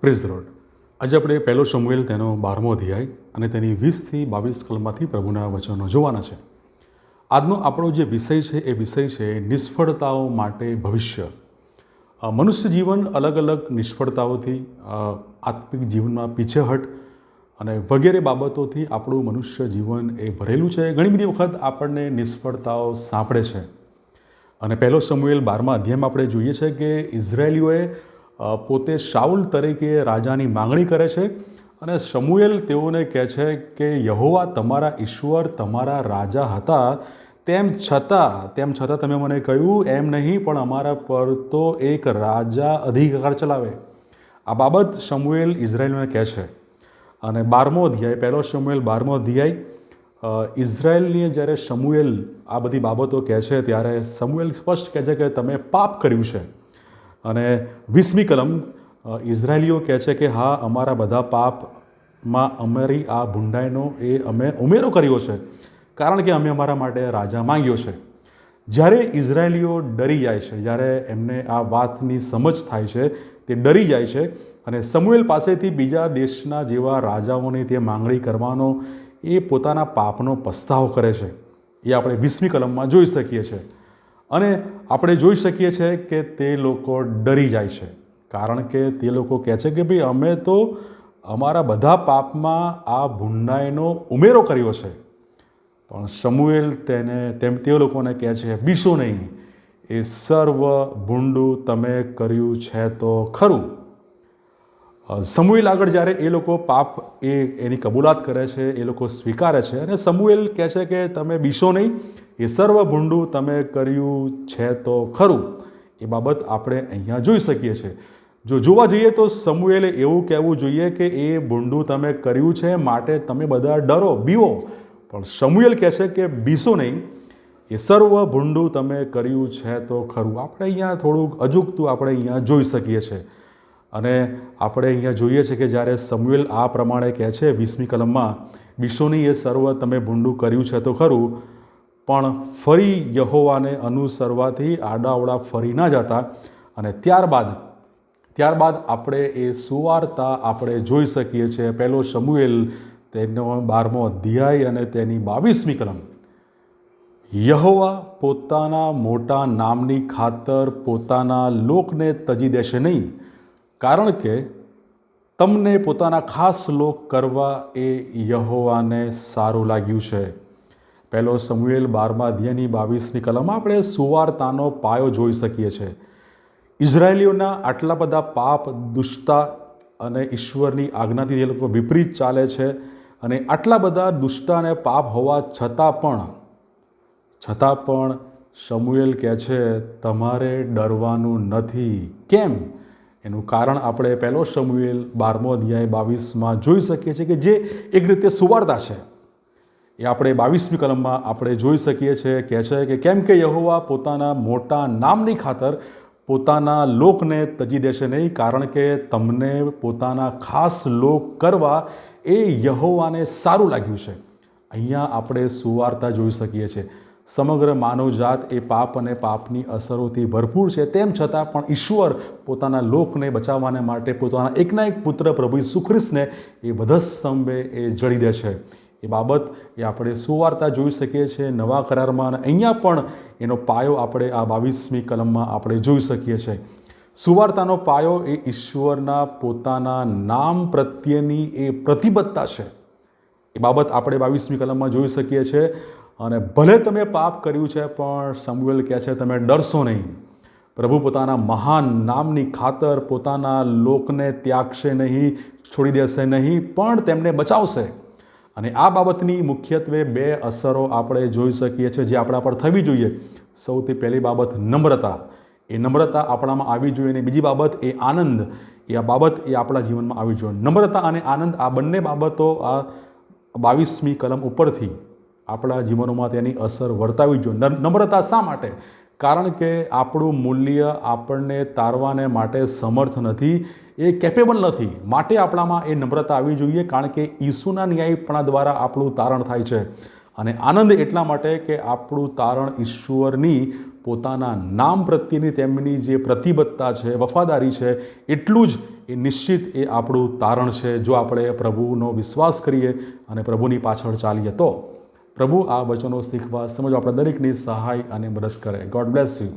Praise road. આજે આપણે પહેલો સમુએલ તેનો બારમો અધ્યાય અને તેની વીસથી બાવીસ કલમમાંથી પ્રભુના વચનો જોવાના છે. આજનો આપણો જે વિષય છે, એ વિષય છે નિષ્ફળતાઓ માટે ભવિષ્ય. મનુષ્ય જીવન અલગ અલગ નિષ્ફળતાઓથી આત્મિક જીવનમાં પીછેહટ અને વગેરે બાબતોથી આપણું મનુષ્ય જીવન એ ભરેલું છે. ઘણી બધી વખત આપણને નિષ્ફળતાઓ સાંપડે છે. અને પહેલો સમુએલ બારમા અધ્યાયમાં આપણે જોઈએ છે કે ઇઝરાયેલીઓએ પોતે શાઉલ તરીકે રાજાની માંગણી કરે છે અને સમુએલ તેઓને કહે છે કે યહોવા તમારા ઈશ્વર તમારા રાજા હતા, તેમ છતાં તેમ છતાં તમે મને કહ્યું એમ નહીં, પણ અમારા પર તો એક રાજા અધિકાર ચલાવે. આ બાબત સમુએલ ઇઝરાયલને કહે છે. અને બારમો અધ્યાય, પહેલો સમુએલ બારમો અધ્યાય ઇઝરાયલની જ્યારે સમુએલ આ બધી બાબતો કહે છે, ત્યારે સમુએલ સ્પષ્ટ કહે છે કે તમે પાપ કર્યું છે. અને વીસમી કલમ ઇઝરાયલીઓ કહે છે કે, હા, અમારા બધા પાપમાં અમારી આ ભૂંડાઈનો એ અમે ઉમેરો કર્યો છે, કારણ કે અમે અમારા માટે રાજા માંગ્યો છે. જ્યારે ઇઝરાયલીઓ ડરી જાય છે, જ્યારે એમને આ વાતની સમજ થાય છે, તે ડરી જાય છે અને સમુએલ પાસેથી બીજા દેશના જેવા રાજાઓની તે માંગણી કરવાનો એ પોતાના પાપનો પસ્તાવ કરે છે. એ આપણે વીસમી કલમમાં જોઈ શકીએ છીએ. અને આપણે જોઈ શકીએ છીએ કે તે લોકો ડરી જાય છે. કારણ કે તે લોકો કહે છે કે ભાઈ, અમે તો અમારા બધા પાપમાં આ ભૂંડાઈનો ઉમેરો કર્યો છે. પણ સમુએલ તેને, તેમ તે લોકોને કહે છે બીસો નહીં. એ સર્વ ભૂંડું તમે કર્યું છે તો ખરું. સમુએલ આગળ જ્યારે એ લોકો પાપ એ એની કબૂલાત કરે છે, એ લોકો સ્વીકારે છે અને સમુએલ કહે છે કે તમે બીશો નહીં, એ સર્વ ભૂંડું તમે કર્યું છે તો ખરું. એ બાબત આપણે અહીંયા જોઈ શકીએ છીએ. જો જોવા જઈએ તો સમુએલે એવું કહેવું જોઈએ કે એ ભૂંડું તમે કર્યું છે, માટે તમે બધા ડરો, બીવો. પણ સમુએલ કહે છે કે બીસો નહીં, એ સર્વ ભૂંડું તમે કર્યું છે તો ખરું. આપણે અહીંયા થોડુંક અજુકતું આપણે અહીંયા જોઈ શકીએ છીએ. અને આપણે અહીંયા જોઈએ છે કે જ્યારે સમુએલ આ પ્રમાણે કહે છે વીસમી કલમમાં, વિશ્વની એ સર્વ તમે ભૂંડું કર્યું છે તો ખરું, પણ ફરી યહોવાને અનુસરવાથી આડાવડા ફરી ના જતા અને ત્યારબાદ ત્યારબાદ આપણે એ સુવાર્તા આપણે જોઈ શકીએ છીએ પહેલો સમુએલ તેનો બારમો અધ્યાય અને તેની બાવીસમી કલમ. યહોવા પોતાના મોટા નામની ખાતર પોતાના લોકને તજી દેશે નહીં. કારણ કે તમને પોતાના ખાસ લોક કરવા એ યહોવાને સારું લાગ્યું છે. પહેલો સમુએલ બારમા અધ્યાયની બાવીસની કલમ આપણે સુવાર્તાનો પાયો જોઈ શકીએ છીએ ઇઝરાયલીઓના આટલા બધા પાપ, દુષ્ટતા અને ઈશ્વરની આજ્ઞાથી એ લોકો વિપરીત ચાલે છે અને આટલા બધા દુષ્ટતા અને પાપ હોવા છતાં પણ છતાં પણ સમુએલ કહે છે, તમારે ડરવાનું નથી. કેમ? એનું કારણ આપણે પહેલો સમુએલ બારમો અધ્યાય બાવીસમાં જોઈ શકીએ છીએ કે જે એક રીતે સુવાર્તા છે. એ આપણે બાવીસમી કલમમાં આપણે જોઈ શકીએ છીએ, કહે છે કે કેમ કે યહોવા પોતાના મોટા નામની ખાતર પોતાના લોકને તજી દેશે નહીં, કારણ કે તમને પોતાના ખાસ લોક કરવા એ યહોવાને સારું લાગ્યું છે. અહીંયા આપણે સુવાર્તા જોઈ શકીએ છીએ. સમગ્ર માનવજાત એ પાપ અને પાપની અસરોથી ભરપૂર છે. તેમ છતાં પણ ઈશ્વર પોતાના લોકને બચાવવાને માટે પોતાના એકના એક પુત્ર પ્રભુ સુખ્રિસ્તને એ વધસ્તંભે એ જડી દે છે. એ બાબત એ આપણે સુવાર્તા જોઈ શકીએ છીએ, નવા કરારમાં, અને અહીંયા પણ એનો પાયો આપણે આ બાવીસમી કલમમાં આપણે જોઈ શકીએ છીએ. સુવાર્તાનો પાયો એ ઈશ્વરના પોતાના નામ પ્રત્યેની એ પ્રતિબદ્ધતા છે. એ બાબત આપણે બાવીસમી કલમમાં જોઈ શકીએ છીએ. અને ભલે તમે પાપ કર્યું છે, પણ સમુએલ કહે છે, તમે ડરશો નહીં. પ્રભુ પોતાના મહાન નામની ખાતર પોતાના લોકને ત્યાગશે નહીં, છોડી દેશે નહીં, પણ તેમને બચાવશે. અને આ બાબતની મુખ્યત્વે બે અસરો આપણે જોઈ શકીએ છીએ જે આપણા પર થવી જોઈએ. સૌથી પહેલી બાબત નમ્રતા. એ નમ્રતા આપણામાં આવી જોઈએ અને બીજી બાબત એ આનંદ. એ આ બાબત એ આપણા જીવનમાં આવી જોઈએ. નમ્રતા અને આનંદ આ બંને બાબતો આ બાવીસમી કલમ ઉપરથી આપણા જીવનોમાં તેની અસર વર્તાવી જોઈએ. નમ- નમ્રતા શા માટે? કારણ કે આપણું મૂલ્ય આપણને તારવાને માટે સમર્થ નથી, એ કેપેબલ નથી. માટે આપણામાં એ નમ્રતા આવવી જોઈએ, કારણ કે ઈસુના ન્યાયપણા દ્વારા આપણું તારણ થાય છે. અને આનંદ એટલા માટે કે આપણું તારણ ઈશ્વરની પોતાના નામ પ્રત્યેની તેમની જે પ્રતિબદ્ધતા છે, વફાદારી છે, એટલું જ એ નિશ્ચિત એ આપણું તારણ છે, જો આપણે પ્રભુનો વિશ્વાસ કરીએ અને પ્રભુની પાછળ ચાલીએ તો. પ્રભુ આ વચનો શીખવા સમજવા આપણા દરેકની સહાય અને મદદ કરે. God bless you